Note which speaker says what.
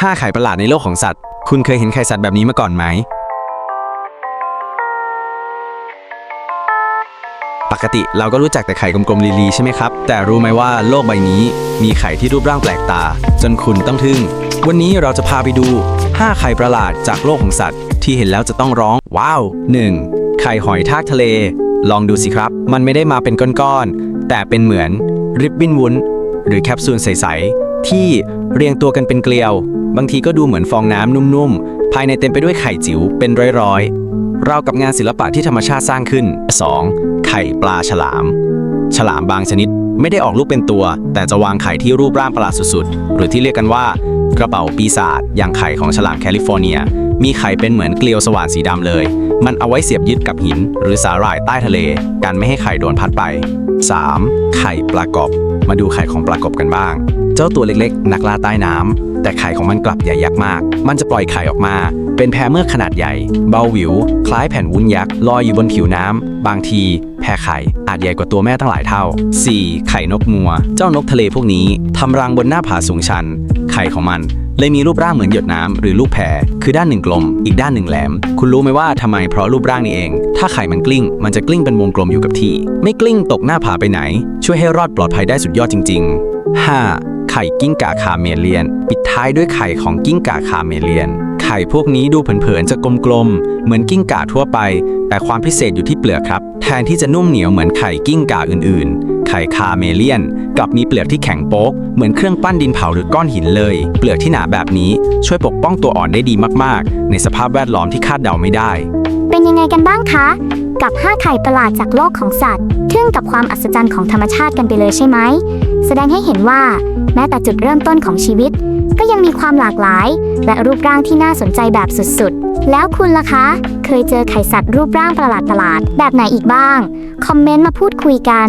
Speaker 1: 5 ไข่ประหลาดในโลกของสัตว์ คุณเคยเห็นไข่สัตว์แบบนี้มาก่อนไหม ปกติเราก็รู้จักแต่ไข่กลมๆลีๆใช่ไหมครับ แต่รู้ไหมว่าโลกใบนี้มีไข่ที่รูปร่างแปลกตา จนคุณต้องทึ่ง วันนี้เราจะพาไปดู 5 ไข่ประหลาดจากโลกของสัตว์ ที่เห็นแล้วจะต้องร้อง ว้าว 1. ไข่หอยทากทะเล ลองดูสิครับ มันไม่ได้มาเป็นก้อนๆ แต่เป็นเหมือนริบบิ้นวุ้นหรือแคปซูลใสๆที่เรียงตัวกันเป็นเกลียว บางทีก็ดูเหมือนฟองน้ำนุ่มๆ ภายในเต็มไปด้วยไข่จิ๋วเป็นร้อยๆราวกับงานศิลปะที่ธรรมชาติสร้างขึ้น 2. ไข่ปลาฉลาม ฉลามบางชนิดไม่ได้ออกลูกเป็นตัว แต่จะวางไข่ที่รูปร่างประหลาดสุดๆ หรือที่เรียกกันว่า กระเป๋าปีศาจอย่างไข่ของฉลามแคลิฟอร์เนีย มีไข่เป็นเหมือนเกลียวสว่านสีดำเลย มันเอาไว้เสียบยึดกับหิน หรือสาหร่ายใต้ทะเล กันไม่ให้ไข่โดนพัดไป 3. ไข่ปลากบมาดูไข่ของปลากบกันบ้าง เจ้าตัวเล็กๆ นักล่าใต้น้ำ แต่ไข่ของมันกลับใหญ่ยักษ์มาก มันจะปล่อยไข่ออกมา เป็นแพเมือกขนาดใหญ่ เบาหวิว คล้ายแผ่นวุ้นยักษ์ลอยอยู่บนผิวน้ำบางที แพไข่อาจใหญ่กว่าตัวแม่ตั้งหลายเท่า 4. ไข่นกมัว เจ้านกทะเลพวกนี้ทำรังบนหน้าผาสูงชัน ไข่ของมันเลยมีรูปร่างเหมือนหยดน้ำหรือลูกแพรคือด้านหนึ่งกลม อีกด้านหนึ่งแหลม คุณรู้ไหมว่าทำไมเพราะรูปร่างนี้เอง ถ้าไข่มันกลิ้ง มันจะกลิ้งเป็นวงกลมอยู่กับที่ ไม่กลิ้งตกหน้าผาไปไหน ช่วยให้รอดปลอดภัยได้สุดยอดจริง ๆ 5. ไข่กิ้งก่าคาเมเลียน ปิดท้ายด้วยไข่ของกิ้งก่าคาเมเลียน ไข่พวกนี้ดูเผินๆจะกลมๆ เหมือนกิ้งก่าทั่วไป แต่ความพิเศษอยู่ที่เปลือกครับ แทนที่จะนุ่มเหนียวเหมือนไข่กิ้งก่าอื่นๆ ไข่คาเมเลียน กลับมีเปลือกที่แข็งโป๊ก เหมือนเครื่องปั้นดินเผาหรือก้อนหินเลย เปลือกที่หนาแบบนี้ช่วยปกป้องตัวอ่อนได้ดีมากๆ ในสภาพแวดล้อมที่คาดเดาไม่ได้
Speaker 2: เป็นยังไงกันบ้างคะ กับ 5 ไข่ประหลาดจากโลกของสัตว์ทึ่งกับความอัศจรรย์ของธรรมชาติกันไปเลยใช่ไหม แสดงให้เห็นว่า แม้แต่จุดเริ่มต้นของชีวิต ก็ยังมีความหลากหลาย และรูปร่างที่น่าสนใจแบบสุดๆ แล้วคุณล่ะคะ เคยเจอไข่สัตว์รูปร่างประหลาดๆแบบไหนอีกบ้าง คอมเมนต์มาพูดคุยกัน